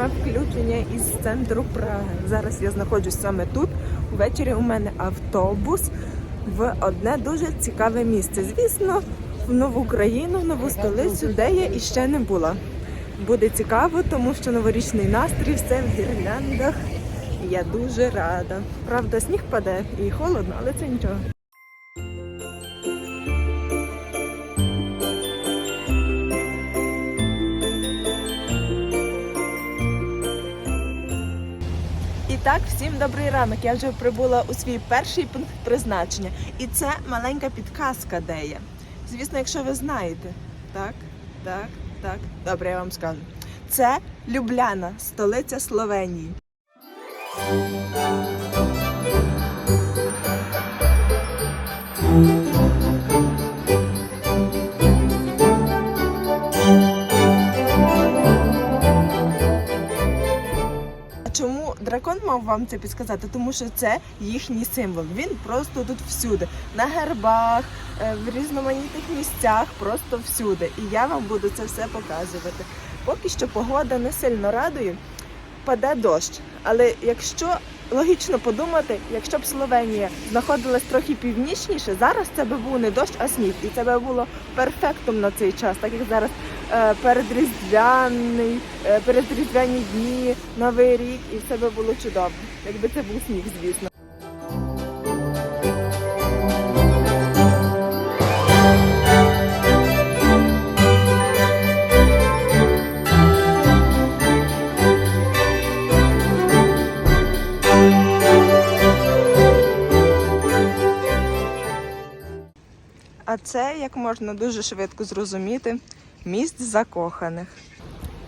пряме включення із центру Праги. Зараз я знаходжусь саме тут. Ввечері у мене автобус в одне дуже цікаве місце. Звісно, в нову країну, в нову столицю, де я іще не була. Буде цікаво, тому що новорічний настрій, все в гірляндах. Я дуже рада. Правда, сніг паде і холодно, але це нічого. І так, всім добрий ранок. Я вже прибула у свій перший пункт призначення. І це маленька підказка, де. Звісно, якщо ви знаєте. Так, так, так. Добре, я вам скажу. Це Любляна, столиця Словенії. Дракон мав вам це підсказати? Тому що це їхній символ. Він просто тут всюди, на гербах, е, в різноманітних місцях, просто всюди. І я вам буду це все показувати. Поки що погода не сильно радує, паде дощ. Але якщо логічно подумати, якщо б Словенія знаходилась трохи північніше, зараз це би був не дощ, а сніг. І це би було перфектом на цей час, так як зараз е, передріздвяний, е, передріздвяні дні, Новий рік, і все би було чудово, якби це був сніг, звісно. А це, як можна дуже швидко зрозуміти, міст закоханих.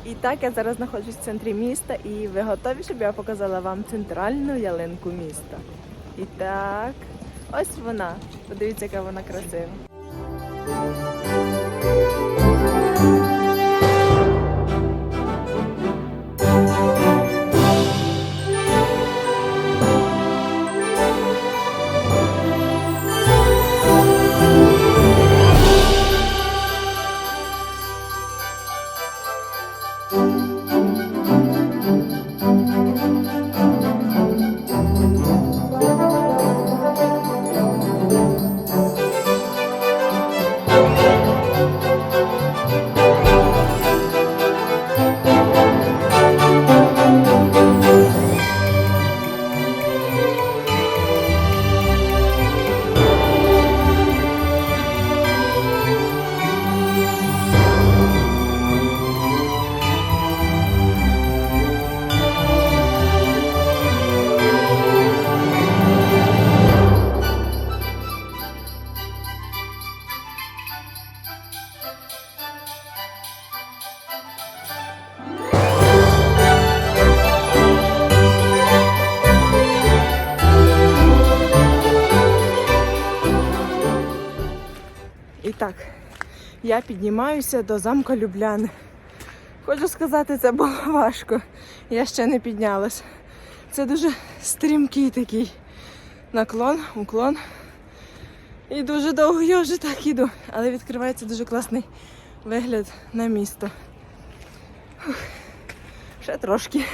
І так я зараз знаходжусь в центрі міста, і ви готові, щоб я показала вам центральну ялинку міста. І так, ось вона. Подивіться, яка вона красива. І я піднімаюся до замка Любляни. Хочу сказати, це було важко. Я ще не піднялась. Це дуже стрімкий такий наклон, уклон. І дуже довго я вже так іду, але відкривається дуже класний вигляд на місто. Фух. Ще трошки.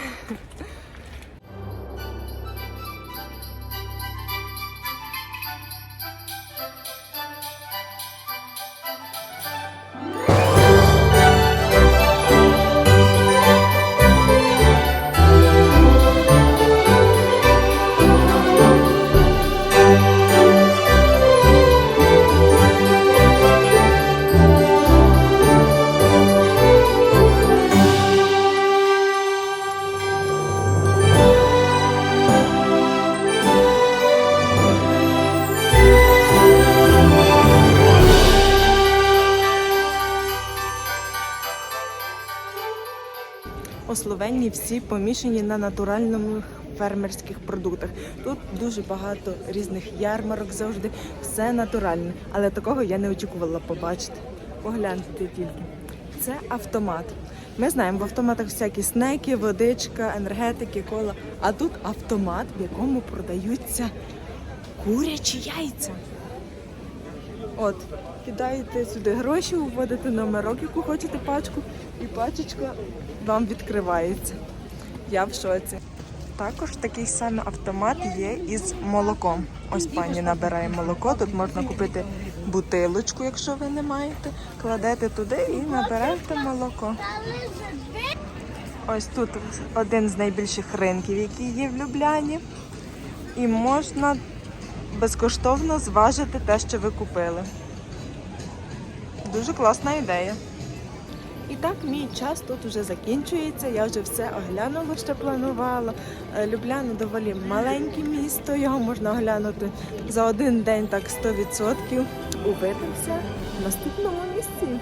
У Словенії всі помішані на натуральному фермерських продуктах. Тут дуже багато різних ярмарок завжди, все натуральне. Але такого я не очікувала побачити. Погляньте тільки. Це автомат. Ми знаємо, в автоматах всякі снеки, водичка, енергетики, кола. А тут автомат, в якому продаються курячі яйця. От, кидаєте сюди гроші, вводите номерок, яку хочете пачку, і пачечка вам відкривається. Я в шоці. Також такий самий автомат є із молоком. Ось пані набирає молоко. Тут можна купити бутилочку, якщо ви не маєте. Кладете туди і набираєте молоко. Ось тут один з найбільших ринків, який є в Любляні. І можна безкоштовно зважити те, що ви купили. Дуже класна ідея. І так, мій час тут вже закінчується. Я вже все оглянула, що планувала. Е, Любляна доволі маленьке місто, його можна оглянути за один день так 100%. Увидимося в наступному місці.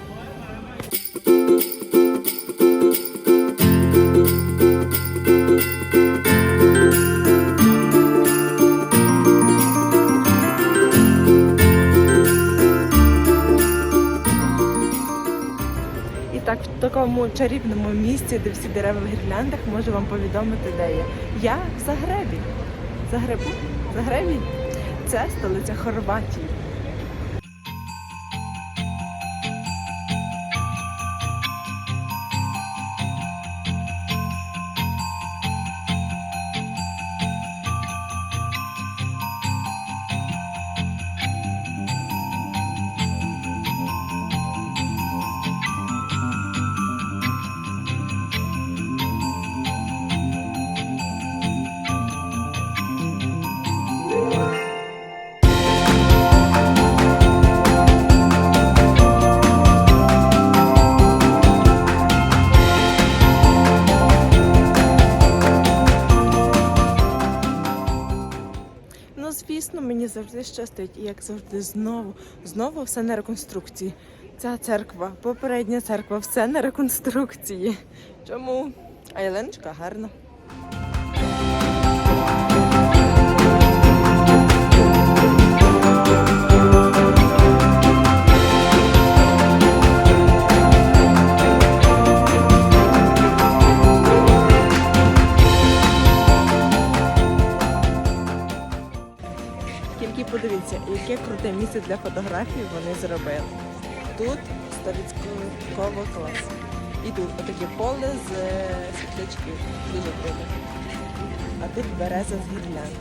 Такому чарівному місці, де всі дерева в гірляндах, можу вам повідомити, де я. Я в Загребі. Загребу? Загребі? Це столиця Хорватії. Звісно, що стоїть, і як завжди, знову, знову все на реконструкції. Ця церква, попередня церква, все на реконструкції. Чому? А Єленочка гарна. Подивіться, яке круте місце для фотографій вони зробили. Тут 100% клас. І тут отаке поле з е, світлячків. Дуже круто. А тут береза з гірлянд.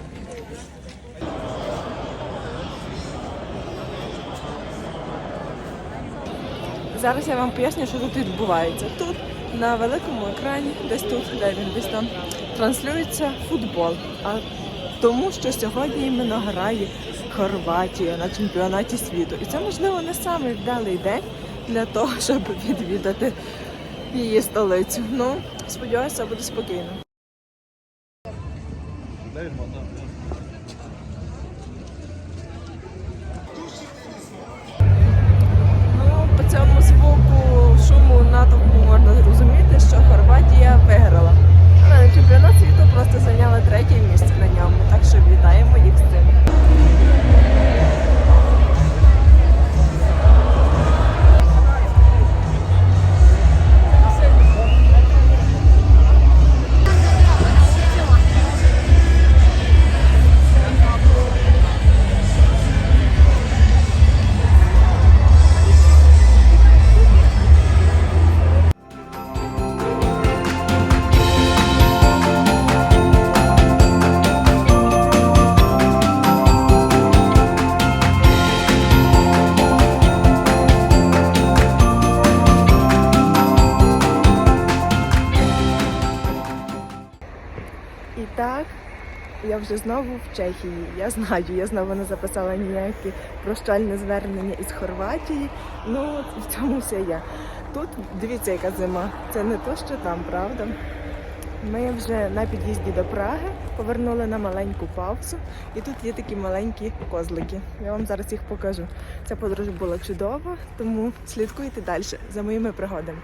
Зараз я вам поясню, що тут відбувається. Тут на великому екрані, десь тут, де він десь там, транслюється футбол. А тому що сьогодні іменно грає Хорватія на чемпіонаті світу. І це, можливо, не самий вдалий день для того, щоб відвідати її столицю. Ну, сподіваюся, буде спокійно. Ну, по цьому звуку шуму натовпу можна зрозуміти, що Хорватія виграла. Але чемпіонат світу вже знову в Чехії. Я знаю, я знову не записала ніяке прощальне звернення із Хорватії. Ну, в цьому все я. Тут дивіться, яка зима. Це не то, що там, правда. Ми вже на під'їзді до Праги повернули на маленьку паузу, і тут є такі маленькі козлики. Я вам зараз їх покажу. Ця подорож була чудова, тому слідкуйте далі за моїми пригодами.